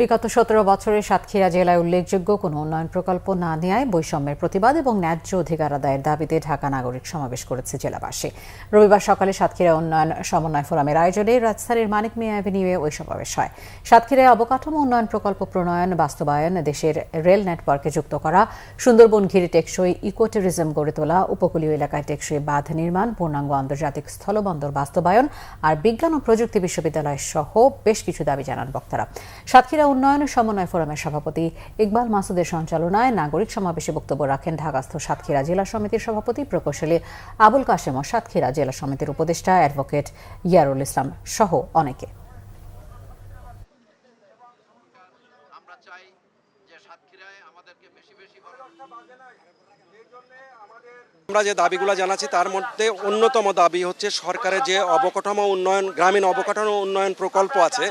বিগত সতেরো বছরে সাতক্ষীরা জেলায় উল্লেখযোগ্য কোনো উন্নয়ন প্রকল্প না নেয় বৈষম্যের প্রতিবাদ এবং ন্যায্য অধিকার আদায়ের দাবিতে ঢাকা নাগরিক সমাবেশ করেছে জেলাবাসী। রবিবার সকালে সাতক্ষীরা উন্নয়ন সমন্বয় ফোরামের আয়োজনে রাজধানীর মানিক মিয়া অ্যাভিনিউয়ে ওই সমাবেশ হয়। সাতক্ষীরায় অবকাঠামো উন্নয়ন প্রকল্প প্রণয়ন, বাস্তবায়ন, দেশের রেল নেটওয়ার্কে যুক্ত করা সুন্দরবন ঘিরে টেকসই ইকো ট্যুরিজম গড়ে তোলা, উপকূলীয় এলাকায় টেকসই বাঁধ নির্মাণ, পূর্ণাঙ্গ আন্তর্জাতিক স্থলবন্দর বাস্তবায়ন আর বিজ্ঞান ও প্রযুক্তি বিশ্ববিদ্যালয় সহ বেশ কিছু দাবি জানান বক্তারা। সাতক্ষীরা উন্নয়ন সমন্বয় ফোরামের সভাপতি ইকবাল মাসুদের সঞ্চালনায় নাগরিক সমাবেশে বক্তব্য রাখেন ঢাকাস্থ সাতক্ষীরা জেলা সমিতির সভাপতি প্রকৌশলী আবুল কাশেম ও সাতক্ষীরা জেলা সমিতির উপদেষ্টা অ্যাডভোকেট ইয়ারুল ইসলাম সহ অনেকে। আমরা চাই যে সাতক্ষীরায় আমাদেরকে বেশি বেশি আমরা যে দাবিগুলো জানাচ্ছি, তার মধ্যে অন্যতম দাবি হচ্ছে সরকারের যে অবকাঠামো উন্নয়ন, গ্রামীণ অবকাঠামো উন্নয়ন প্রকল্প আছে,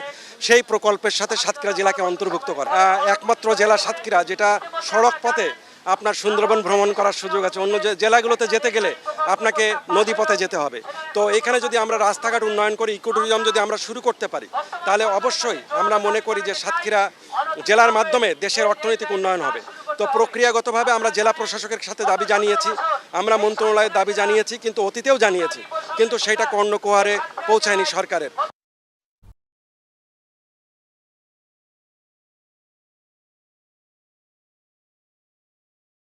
সেই প্রকল্পের সাথে সাতক্ষীরা জেলাকে অন্তর্ভুক্ত করা। একমাত্র জেলা সাতক্ষীরা, যেটা সড়ক পথে আপনার সুন্দরবন ভ্রমণ করার সুযোগ আছে। অন্য জেলাগুলোতে যেতে গেলে আপনাকে নদী পথে যেতে হবে। তো এখানে যদি আমরা রাস্তাঘাট উন্নয়ন করি ইকো ট্যুরিজম যদি আমরা শুরু করতে পারি, তাহলে অবশ্যই আমরা মনে করি যে সাতক্ষীরা জেলার মাধ্যমে দেশের অর্থনৈতিক উন্নয়ন হবে। তো প্রক্রিয়াগতভাবে আমরা জেলা প্রশাসকের সাথে দাবি জানিয়েছি, আমরা মন্ত্রণালয়ের দাবি জানিয়েছি, কিন্তু অতীতেও জানিয়েছি, কিন্তু সেটা কর্ণকোহারে পৌঁছায়নি সরকারের।